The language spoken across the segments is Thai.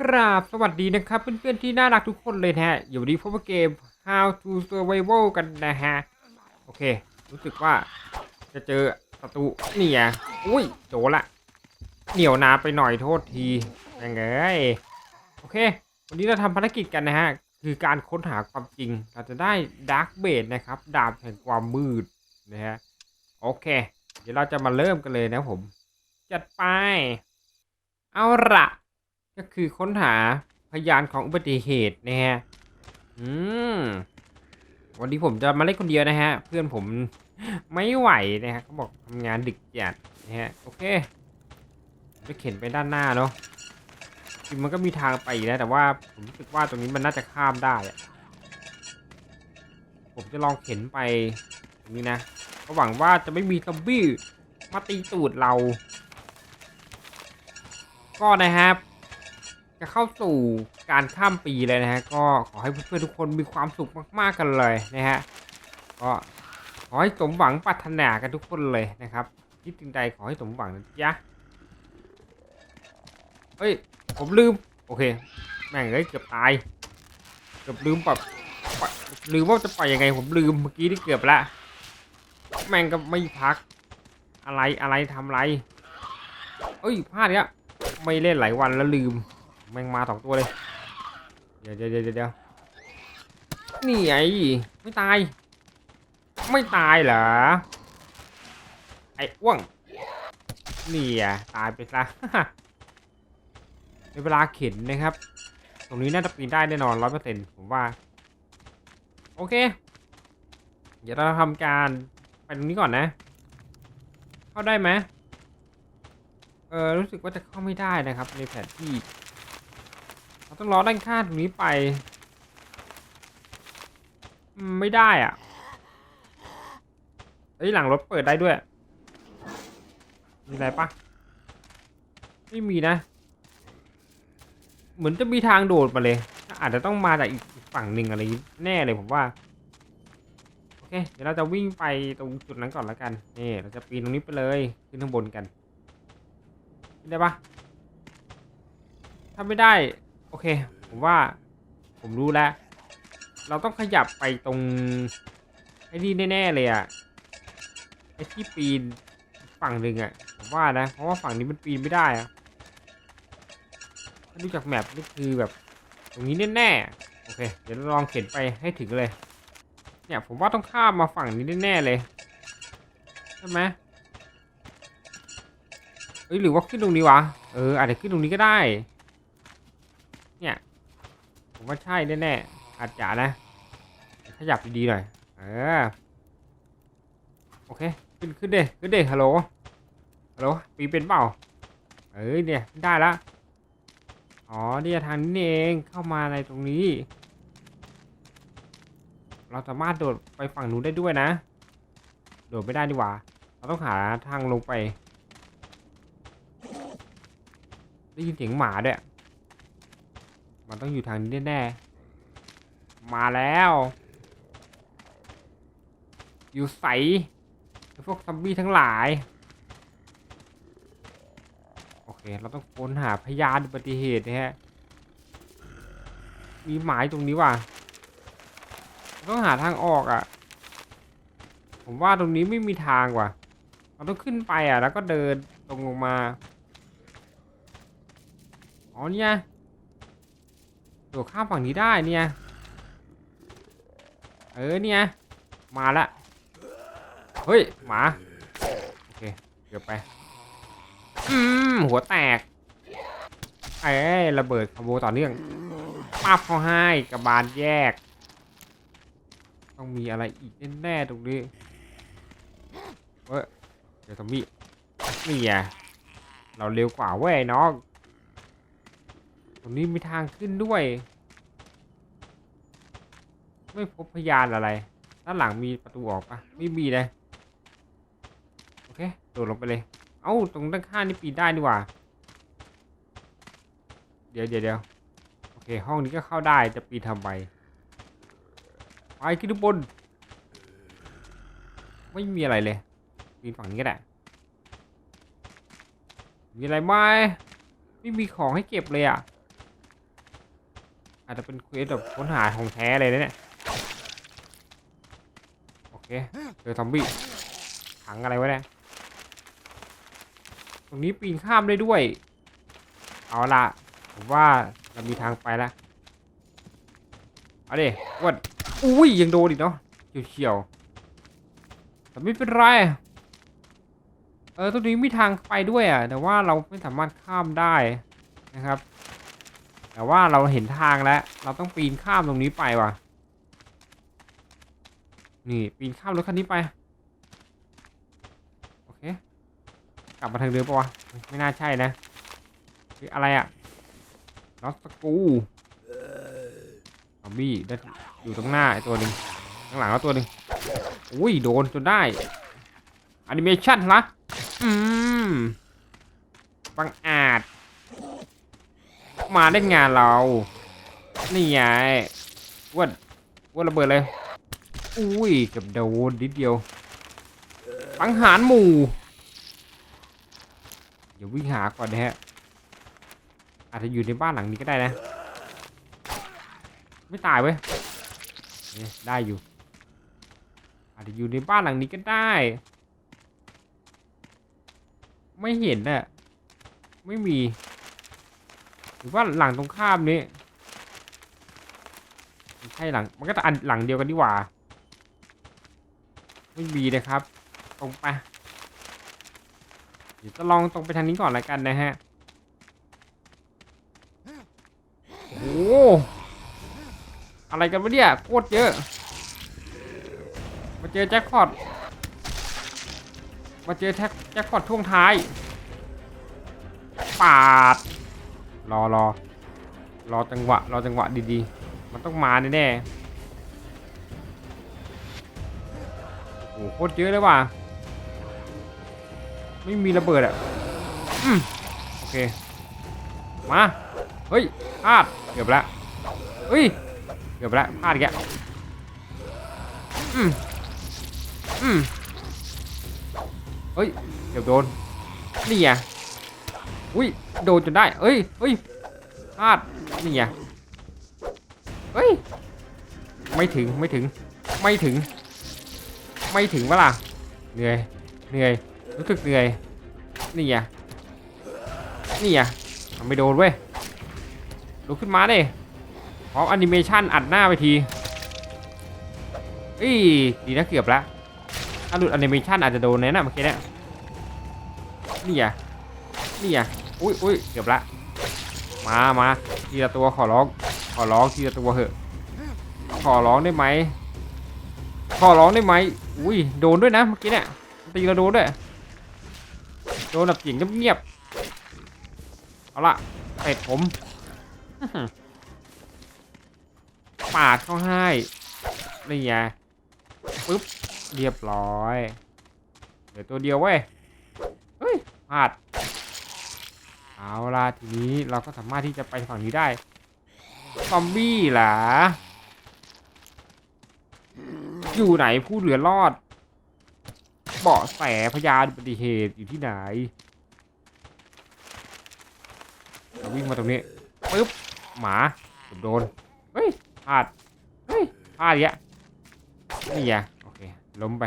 กราบสวัสดีนะครับเพื่อนๆที่น่ารักทุกคนเลยนะฮะอยู่ดีพบกับเกม How to Survival กันนะฮะ โอเค รู้สึกว่าจะเจอศัตรูนี่อะอุ้ยโจละเหนียวนาไปหน่อยโทษทียังไงโอเค วันนี้เราทำภารกิจกันนะฮะ คือการค้นหาความจริง เราจะได้ดาร์กเบดนะครับ ดาบแห่งความมืดนะฮะ โอเค เดี๋ยวเราจะมาเริ่มกันเลยนะผม จัดไป เอาละ ก็คือค้นหาพยานของอุบัติเหตุนะฮะ อืม วันนี้ผมจะมาเล่นคนเดียวนะฮะ เพื่อนผมไม่ไหวนะฮะเขาบอกทำงานดึกจัดนะฮะ โอเคจะเข็นไปด้านหน้าเนาะจริงมันก็มีทางไปนะ แต่ว่าผมรู้สึกว่าตรงนี้มันน่าจะข้ามได้ ผมจะลองเข็นไปตรงนี้นะก็หวังว่าจะไม่มีซอมบี้มาตีตูดเรา ก็นะครับ จะเข้าสู่การข้ามปีเลยนะฮะ ก็ขอให้เพื่อนๆทุกคนมีความสุขมากๆกันเลยนะฮะ ก็ขอให้สมหวังปรารถนากันทุกคนเลยนะครับคิดถึงใดขอให้สมหวังนะจ๊ะเฮ้ย ผมลืม โอเค แม่งเอ้ยเกือบตาย เกือบลืมปรับบลืมว่าจะปล่อยยังไง ผมลืมเมื่อกี้ที่เกือบละ แม่งก็ไม่พัก อะไรอะไรทำไร เอ้ยพลาดอีกแล้วไม่เล่นหลายวันแล้วลืม แม่งมาสองตัวเลยเดี๋ยวเดี๋ยวเดี๋ยวเดี๋ยวนี่ไงไม่ตาย ไม่ตายเหรอ ไอ้อ้วงนี่อะตายไปซะในเวลาเข็นนะครับ ตรงนี้น่าจะปีนได้แน่นอนร้อยเปอร์เซ็นต์ผมว่า โอเค เดี๋ยวเราทำการไปตรงนี้ก่อนนะ เข้าได้ไหมเออรู้สึกว่าจะเข้าไม่ได้นะครับ ในแผนที่ เราต้องล้อด้านข้างตรงนี้ไป ไม่ได้อะเอ้ยหลังรถเปิดได้ด้วย มีอะไรปะไม่มีนะ เหมือนจะมีทางโดดมาเลย อาจจะต้องมาจากอีกฝั่งหนึ่งอะไรแน่เลยผมว่า โอเค เดี๋ยวเราจะวิ่งไปตรงจุดนั้นก่อนแล้วกัน นี่เราจะปีนตรงนี้ไปเลย ขึ้นข้างบนกันขึ้นได้ปะถ้าไม่ได้ โอเค ผมว่าผมรู้แล้ว เราต้องขยับไปตรงไอ้นี่แน่ๆเลยอะไอ้ที่ปีนฝั่งหนึ่งอะผมว่านะ เพราะว่าฝั่งนี้มันปีนไม่ได้อะถ้าดูจากแมปนี่คือแบบ ตรงนี้แน่ๆโอเค เดี๋ยวลองเข็นไปให้ถึงเลย เนี่ยผมว่าต้องข้ามมาฝั่งนี้แน่ๆเลยใช่ไหมเอ้ยหรือว่าขึ้นตรงนี้วะ เอออาจจะขึ้นตรงนี้ก็ได้ ว่าใช่แน่ๆอาจจะนะขยับดีๆหน่อยเออโอเค ขึ้นขึ้นเด้ขึ้นเด้ฮัลโหลฮัลโหลปีเป็นเปล่าเอ้ยเนี่ยได้ละอ๋อเนี่ยทางนี้เองเข้ามาในตรงนี้ เราสามารถโดดไปฝั่งนู้นได้ด้วยนะ โดดไม่ได้ดีกว่า เราต้องหาทางลงไปได้ยินเสียงหมาด้วย มันต้องอยู่ทางนี้แน่ๆมาแล้ว อยู่ใสพวกซอมบี้ทั้งหลาย โอเค เราต้องค้นหาพยานอุบัติเหตุนะฮะ มีหมายตรงนี้ว่ะ ต้องหาทางออกอะ ผมว่าตรงนี้ไม่มีทางว่ะ เราต้องขึ้นไปอะ แล้วก็เดินตรงลงมา อ๋อเนี่ย ดข้ามฝั่งนี้ได้เนี่ย เออเนี่ย มาละ เฮ้ย หมา โอเค เดี๋ยวไป อืม หัวแตกเอ้ระเบิดคอมโบต่อเนื่องปับเขาให้กระบาลแยก ต้องมีอะไรอีกแน่ๆตรงนี้เว้ย เดี๋ยวทอมบี้นี่ไงเราเร็วกว่าเว้ยน้อง รงนี้มีทางขึ้นด้วย ไม่พบพยานอะไรด้านหลังมีประตูออกปะไม่มีเลยโอเคโดดลงไปเลย เอ้าตรงด้านข้างนี่ปีนได้นี่หว่า เดี๋ยวเดี๋ยวเดี๋ยวโอเค ห้องนี้ก็เข้าได้จะปีนทำไมไปขึ้นบน ไม่มีอะไรเลยปีนฝั่งนี้ก็ได้มีอะไรไหมไม่มีของให้เก็บเลยอะ อาจจะเป็นเควสแบบค้นหาของแท้เลยนะเนี่ย โอเค เจอซอมบี้ถังอะไรวะเนี่ย ตรงนี้ปีนข้ามได้ด้วย เอาละผมว่าเรามีทางไปแล้วเอาดิวันอุ้ยยังโดนอีกเนาะเฉียวๆแต่ไม่เป็นไรเออตรงนี้มีทางไปด้วยอะ แต่ว่าเราไม่สามารถข้ามได้นะครับ แต่ว่าเราเห็นทางแล้ว เราต้องปีนข้ามตรงนี้ไปว่ะ นี่ปีนข้ามรถคันนี้ไป โอเค กลับมาทางเดิมปะวะ ไม่น่าใช่นะเฮ้ยอะไรอะลอสกูซอมบี้ได้อยู่ตรงหน้าไอตัวหนึ่งข้างหลังก็ตัวหนึ่งอุ้ยโดนจนได้อนิเมชันละอืมบังอาจ มาได้งานเรา นี่ไงวนอ้วนระเบิดเลย อุ้ยกับโดนนิดเดียวสังหารหมู่เดี๋ยววิ่งหาก่อนนะฮะ อาจจะอยู่ในบ้านหลังนี้ก็ได้นะ ไม่ตายเว้ยได้อยู่ อาจจะอยู่ในบ้านหลังนี้ก็ได้ ไม่เห็นน่ะไม่มี รือว่าหลังตรงข้ามนี้ใช่หลัง มันก็จะอันหลังเดียวกันดีกว่า ไม่มีนะครับ ตรงไปเดี๋ยวจะลองตรงไปทางนี้ก่อนละกันนะฮะ โอ้หอะไรกันวะเนี่ยโคตรเยอะ มาเจอแจ็คพอต มาเจอแท็กแจ็คพอตช่วงท้าย ปาด รอรอรอจังหวะรอจังหวะดีๆ มันต้องมาแน่ๆโอ้โหโคตรเยอะเลยว่ะไม่มีระเบิดอะอืมโอเค มา เฮ้ยพลาดเกือบล้วเฮ้ยเกือบล้วพลาดอีกอืมอืมเฮ้ย เกือบโดน นี่ไง อุ้ยโดนจนได้เฮ้ยเฮ้ยพลาดนี่ไงเฮ้ยไม่ถึงไม่ถึงไม่ถึง ไม่ถึงวะล่ะเหนื่อยเหนื่อยรู้สึกเหนื่อยนี่ไงนี่ไงมันไม่โดนเว้ยลุกขึ้นมาดิพร้อมแอนิเมชันอัดหน้าไปทีอีดีนะเกือบละถ้าหลุดแอนิเมชันอาจจะโดนแน่นะเมื่อกี้เนี่ยนี่ไง นี่ไงอุ้ยอุ้ยเกือบละ มามาทีละตัวขอร้อง ขอร้องทีละตัวเหอะ ขอร้องได้ไหม ขอร้องได้ไหม อุ้ยโดนด้วยนะเมื่อกี้เนี่ยตีเราโดนด้วย โดนแบบเสียงเงียบๆเอาละเป็ดผมปาดเข้าให้ นี่ไงปึ๊บ เรียบร้อย เดี๋ยวตัวเดียวเว้ย เฮ้ยพลาด เอาล่ะทีนี้เราก็สามารถที่จะไปฝั่งนี้ได้ซอมบี้เหรออยู่ไหนผู้เหลือรอด เบาะแสพยานอุบัติเหตุอยู่ที่ไหนเราวิ่งมาตรงนี้ปึ๊บหมาโดนเฮ้ยพลาดเฮ้ยพลาดอีกอะนี่ไงโอเคล้มไป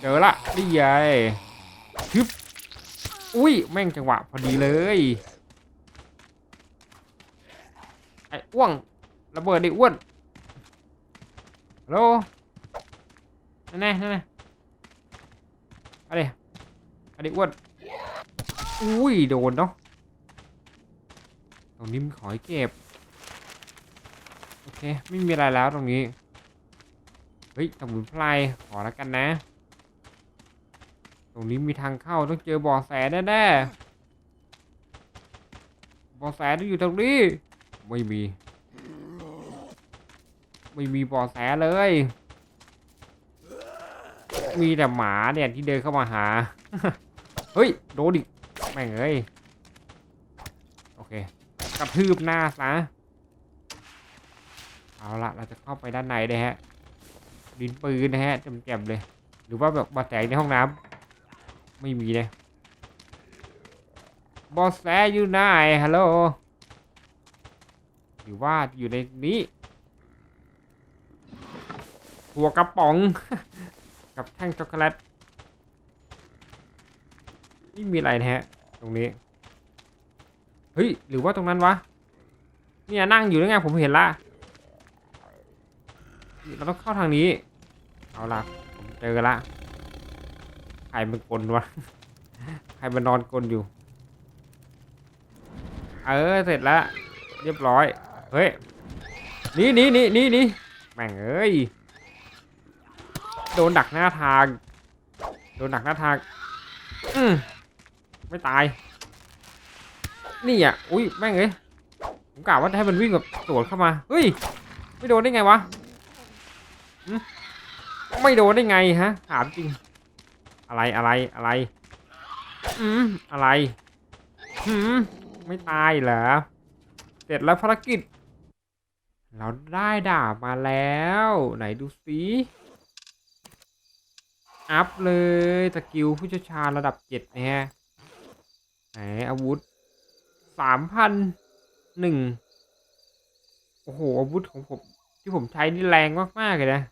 เจอละนี่ไงฮึบ อุ้ยแม่งจังหวะพอดีเลยไอ้อ้วงระเบิดไอ้อ้วนฮัลโหลนั่นแน่นั่นแน่อาดิเอาดิอ้วนอุ้ยโดนเนาะตรงนี้มีขอให้เก็บโอเคไม่มีอะไรแล้วตรงนี้เฮ้ยสมุนไพรขอแล้วกันนะ ตรงนี้มีทางเข้าต้องเจอบ่อแสแน่ๆบ่อแสต้องอยู่ตรงนี้ ไม่มี ไม่มีบ่อแสเลย มีแต่หมาเนี่ยที่เดินเข้ามาหา เฮ้ยโดนดิแม่งเอ้ยโอเคกระทืบหน้าซะเอาละเราจะเข้าไปด้านในเลยฮะดินปืนนะฮะแจ่มๆเลย หรือว่าแบบบาดแผลในห้องน้ำ ไม่มีเลยบอสแสอยู่ไหนฮัลโหลหรือว่าอยู่ในนี้หัวกระป๋อง กับแท่งช็อกโกแลตนี่มีอะไรนะฮะ ตรงนี้ เฮ้ย หรือว่าตรงนั้นวะเนี่ยนั่งอยู่แล้วไงผมเห็นละเราต้องเข้าทางนี้ เอาละผมเจอละ ใครมันกลวะ ใครมันนอนกลนอยู่ เออ เสร็จแล้ว เรียบร้อย เฮ้ยหนี่นี่นี่นี่นี่แม่งเอ้ย โดนดักหน้าทาง โดนดักหน้าทาง อืมไม่ตาย นี่อะ อุ้ย แม่งเอ้ย ผมกะว่าจะให้มันวิ่งแบบสวนเข้ามา เฮ้ย ไม่โดนได้ไงวะไม่โดนได้ไงฮะ ถามจริง อะไรอะไรอะไรอืมอะไรหืมไม่ตายเหรอเสร็จแล้วภารกิจ เราได้ดาบมาแล้ว ไหนดูสิอัพเลยสกิลผู้เชี่ยวชาญระดับเจ็ดนะฮะไหนอาวุธสามพันหนึ่งโอ้โหอาวุธของผมที่ผมใช้นี่แรงมาก ๆ เลยนะ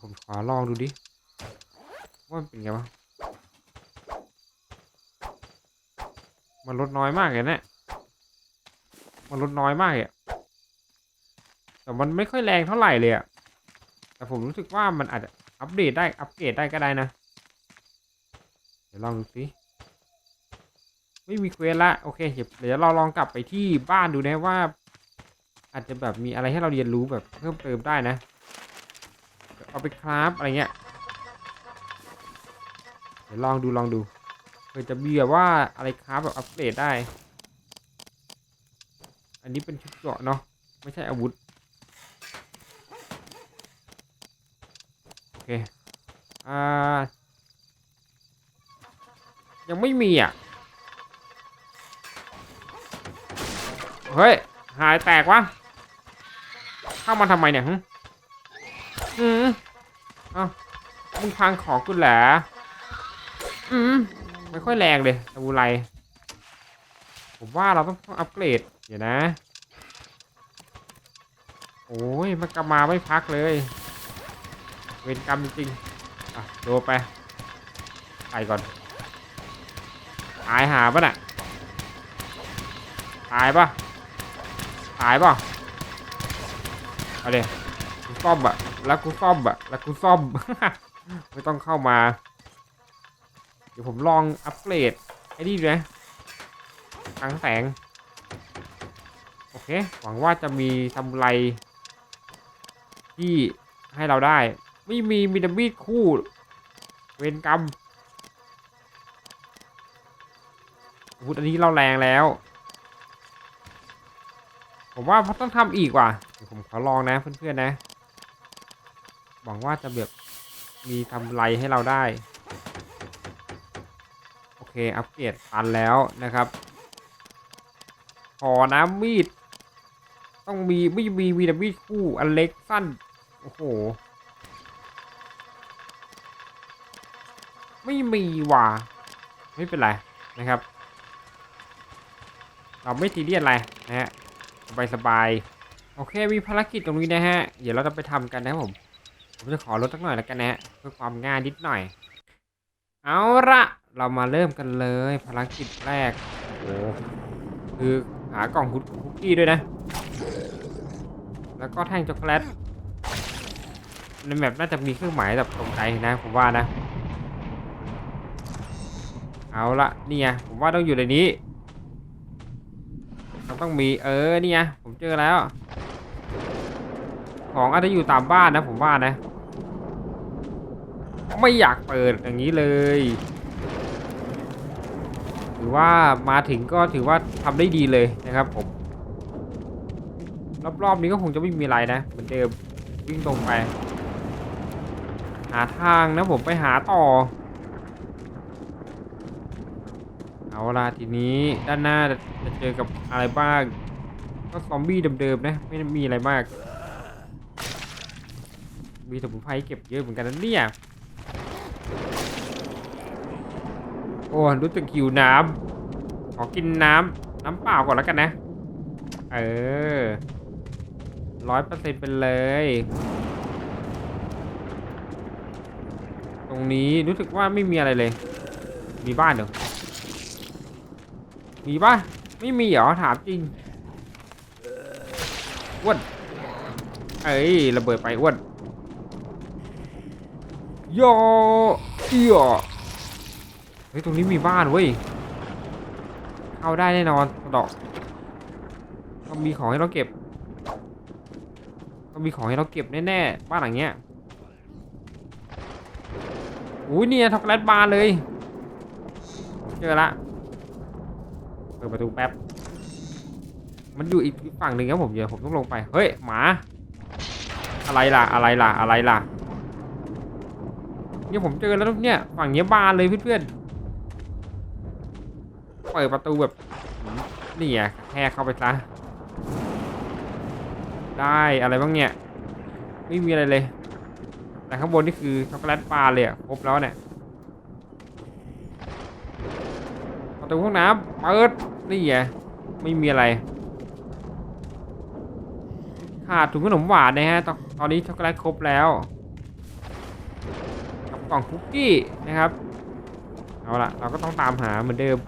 ผมขอลองดูดิ ว่ามันเป็นไงวะมันลดน้อยมากเลยเนะี่ยมันลดน้อยมากเลยแต่มันไม่ค่อยแรงเท่าไหร่เลยอะแต่ผมรู้สึกว่ามันอาจจะอัปเดตได้อัปเกรดได้ก็ได้นะ เดี๋ยวลองดูสิไม่มีเควสละโอเคเดี๋ยวเราลองกลับไปที่บ้านดูนะว่า อาจจะแบบมีอะไรให้เราเรียนรู้แบบเพิ่มเติมได้นะ เอาไปคราฟอะไรเงี้ย ดี๋ยวลองดูลองดูเพื่อจะมีแบบว่าอะไรคราฟแบบอัปเกรดได้ อันนี้เป็นชุดเกราะเนาะไม่ใช่อาวุธโอเคอ่ายังไม่มีอะเฮ้ยหายแตกวะเข้ามาทำไมเนี่ยหึอืมอ้ามึงพังของกูเหรอ อืมไม่ค่อยแรงเลยซาบูไรผมว่าเราต้องอัปเกรดเดี๋ยวนะ โอ้ยมันกลับมาไม่พักเลย เวรกรรมจริงๆอะโดไป ไปก่อน ตายหาปะน่ะ ตายปะตายปะเอาเดี๋ยวกูซ่อมอะแล้วกูซ่อมอะแล้วกูซ่อม ไม่ต้องเข้ามา เดี๋ยวผมลองอัปเกรดไอ้นี่ดูนะกลางแสง โอเค หวังว่าจะมีทำไรที่ให้เราได้ ไม่มีมีดมีดคู่ เวรกรรมอาวุธอันนี้เราแรงแล้ว ผมว่าต้องทำอีกว่ะเดี๋ยวผมขอลองนะเพื่อนๆนะ หวังว่าจะแบบมีทำไรให้เราได้ เคอัปเกรดตันแล้วนะครับ ขอน้ำมีด ต้องมีไม่มีมีแต่มีดคู่อันเล็กสั้น โอ้โห ไม่มีว่ะไม่เป็นไรนะครับ เราไม่ทีเรียสอะไรนะฮะสบายสบายๆโอเค มีภารกิจตรงนี้นะฮะ เดี๋ยวเราจะไปทำกันนะผม ผมจะขอลดสักหน่อยแล้วกันนะฮะเพื่อความง่ายนิดหน่อย เอาละ เรามาเริ่มกันเลยภารกิจแรกโอ้โหคือหากล่องคุกกี้ด้วยนะ แล้วก็แท่งช็อกโกแลตในแมปน่าจะมีเครื่องหมายแบบตรงใจนะผมว่านะ เอาละนี่ไงผมว่าต้องอยู่ในนี้มันต้องมีเออนี่ไงผมเจอแล้ว ของอาจจะอยู่ตามบ้านนะผมว่านะ ไม่อยากเปิดอย่างนี้เลย ถือว่ามาถึงก็ถือว่าทำได้ดีเลยนะครับผม รอบๆนี้ก็คงจะไม่มีอะไรนะ เหมือนเดิมวิ่งตรงไป หาทางนะผมไปหาต่อ เอาล่ะทีนี้ด้านหน้าจะเจอกับอะไรบ้าง ก็ซอมบี้เดิมๆนะ ไม่มีอะไรมาก มีสมุนไพรเก็บเยอะเหมือนกันนะเนี่ย โอ้รู้สึกหิวน้ำขอกินน้ำน้ำเปล่าก่อนแล้วกันนะ เออร้อยเปอร์เซ็นต์ไปเลย ตรงนี้รู้สึกว่าไม่มีอะไรเลย มีบ้านเหรอมีป่ะไม่มีเหรอถามจริงอ้วนเอ้ยระเบิดไปอ้วนโยเอีย เฮ้ยตรงนี้มีบ้านเว้ยเข้าได้แน่นอนดอกต้องมีของให้เราเก็บต้องมีของให้เราเก็บแน่ๆบ้านหลังเนี้ยอุ้ยเนี่ยช็อกโกแลตบาร์เลยเจอละเปิดประตูแป๊บมันอยู่อีกฝั่งหนึ่งครับผมเดี๋ยวผมต้องลงไปเฮ้ยหมา อะไรล่ะอะไรล่ะอะไรล่ะเนี่ยผมเจอแล้วเนี่ยฝั่งเนี้ยบานเลยเพื่อนๆ เปิดประตูแบบนี่ไงแค่เข้าไปซะได้อะไรบ้างเนี่ย ไม่มีอะไรเลย แต่ข้างบนนี่คือช็อกโกแลตบาเลยอะครบแล้วเนี่ยประตูห้องน้ำเปิดนี่ไงไม่มีอะไรขาดถุงขนมหวานนะฮะตอนตอนนี้ช็อกโกแลตครบแล้วกับกล่องคุกกี้นะครับเอาละเราก็ต้องตามหาเหมือนเดิม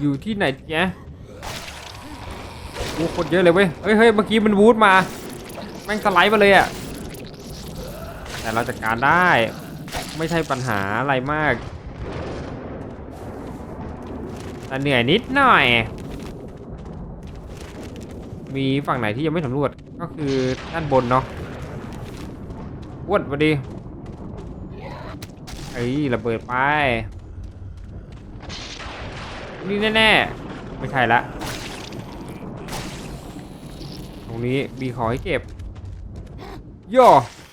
อยู่ที่ไหนจ๊ะโอ้คนเยอะเลยเว้ยเฮ้ยเฮ้ยเมื่อกี้มันวูดมา แม่งสไลด์มาเลยอะแต่เราจัดการได้ ไม่ใช่ปัญหาอะไรมากแต่เหนื่อยนิดหน่อย มีฝั่งไหนที่ยังไม่สำรวจก็คือด้านบนเนาะอ้วนพอดีเอ้ยระเบิดไป นี่แน่ๆ ไม่ใช่ละ ตรงนี้มีของให้เก็บโย่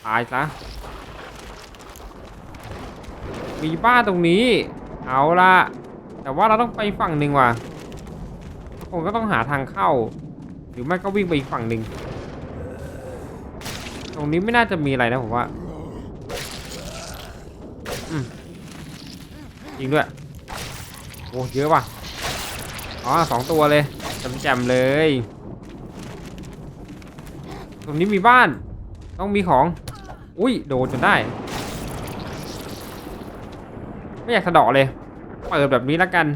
ตายซะ มีบ้านตรงนี้ เอาละแต่ว่าเราต้องไปฝั่งหนึ่งว่ะคงก็ต้องหาทางเข้า หรือไม่ก็วิ่งไปอีกฝั่งหนึ่ง ตรงนี้ไม่น่าจะมีอะไรนะผมว่าอืมจริงด้วย โอ้เยอะว่ะ อ๋อสองตัวเลยแจ่มๆเลยตรงนี้มีบ้าน ต้องมีของ อุ้ยโดนจนได้ ไม่อยากสะดาะเลย เปิดแบบนี้แล้วกัน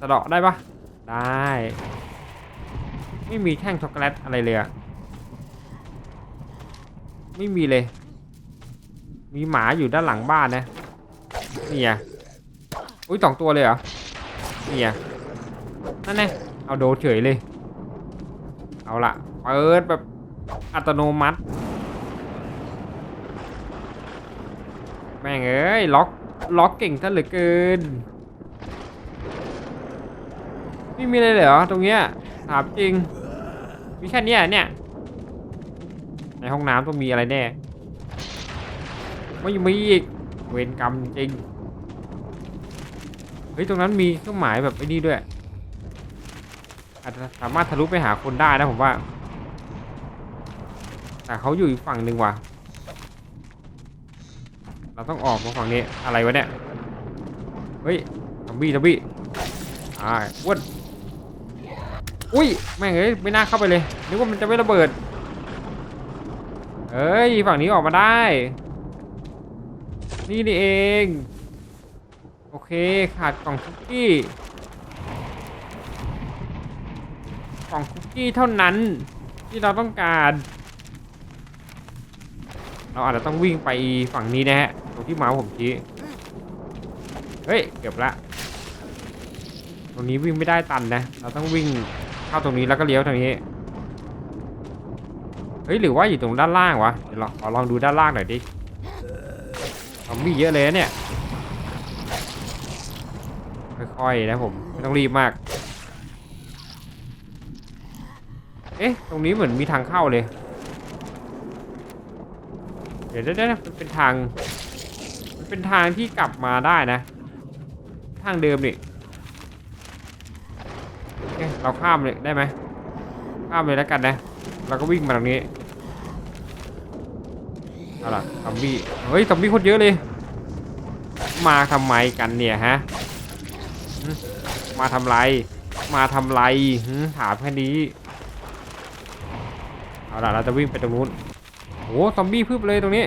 สะดาะได้ปะได้ ไม่มีแท่งช็อกโกแลตอะไรเลยอะไม่มีเลย มีหมาอยู่ด้านหลังบ้านนะ นี่อะ อุ้ยสองตัวเลยเหรอนี่อะนั่นไงเอาโดนเฉยเลย เอาละเปิดแบบอัตโนมัติ แม่งเอ้ยล็อกล็อกเก่งท่านเหลือเกิน ไม่มีอะไรเลยเหรอตรงเนี้ยถามจริง มีแค่เนี้ยเนี่ย ในห้องน้ำต้องมีอะไรแน่ ไม่มีอีก เวรกรรมจริงเฮ้ยตรงนั้นมีเครื่องหมายแบบไอ้นี่ด้วยอาจจะสามารถทะลุไปหาคนได้นะผมว่า แต่เขาอยู่อีกฝั่งหนึ่งว่ะ เราต้องออกมาฝั่งนี้อะไรวะเนี่ย เฮ้ยทอมบี้ทอมบี้อ่าอ้นอุ้ยแม่งเอ้ยไม่น่าเข้าไปเลยนึกว่ามันจะไม่ระเบิดเอ้ยฝั่งนี้ออกมาได้ นี่นี่เอง โอเค ขาดกล่องคุกกี้ กล่องคุกกี้เท่านั้นที่เราต้องการ เราอาจจะต้องวิ่งไปฝั่งนี้นะฮะ ตรงที่หมาส์ผมชี้เฮ้ย เกือบละ ตรงนี้วิ่งไม่ได้ตันนะ เราต้องวิ่งเข้าตรงนี้แล้วก็เลี้ยวทางนี้ เฮ้ย หรือว่าอยู่ตรงด้านล่างวะ เดี๋ยวเราขอลองดูด้านล่างหน่อยดิซอมบี้เยอะเลยเนี่ย ค่อยๆนะผมไม่ต้องรีบมาก เอ๊ะ ตรงนี้เหมือนมีทางเข้าเลย เดี๋ยวได้มันเป็นทาง มันเป็นทางที่กลับมาได้นะ ทางเดิมนี่โอเคเราข้ามเลยได้ไหมข้ามเลยแล้วกันนะ เราก็วิ่งมาตรงนี้เอาล่ะซอมบี้ เฮ้ยซอมบี้โคตรเยอะเลย มาทำไมกันเนี่ยฮะ มาทำไร มาทำไรถามแค่นี้ เอาล่ะเราจะวิ่งไปตรงนู้นโอ้ซอมบี้พึบเลยตรงนี้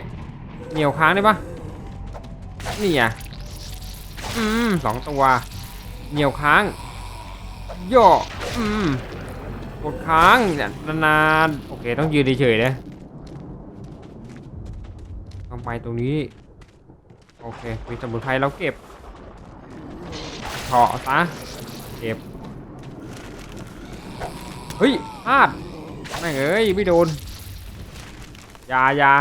เหนียวค้างได้ปะนี่อะอืมสองตัว เหนียวค้างย่ออืมกดค้างเนี่ยนานๆโอเคต้องยืนเฉยๆนะต้องไปตรงนี้โอเคมีสมุนไพรเราเก็บเฉาะซะ เก็บ เฮ้ยพลาดแม่งเอ้ยไม่โดน อย่าอย่า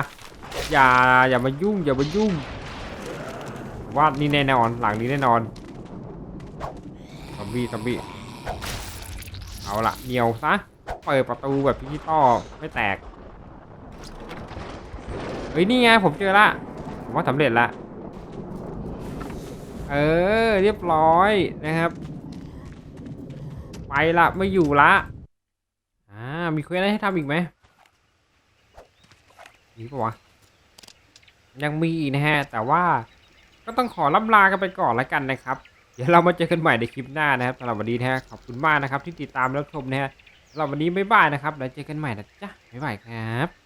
อย่าอย่ามายุ่งอย่ามายุ่งว่านี่แน่นอนหลังนี้แน่นอนซอมบี้ซอมบี้เอาละเหนียวซะเปิดประตูแบบดิจิตอไม่แตกเฮ้ยนี่ไงผมเจอละผมว่าสำเร็จละเออเรียบร้อยนะครับ ไปละไม่อยู่ละอ่ามีเควสอะไรให้ทำอีกไหมมีปะวะยังมีอีกนะฮะ แต่ว่าก็ต้องขอล่ำลากันไปก่อนแล้วกันนะครับ เดี๋ยวเรามาเจอกันใหม่ในคลิปหน้านะครับสำหรับวันนี้นะฮะขอบคุณมากนะครับ ที่ติดตามรับชมนะฮะสำหรับวันนี้บ๊ายบายนะครับแล้วเจอกันใหม่นะจ๊ะบ๊ายบายครับ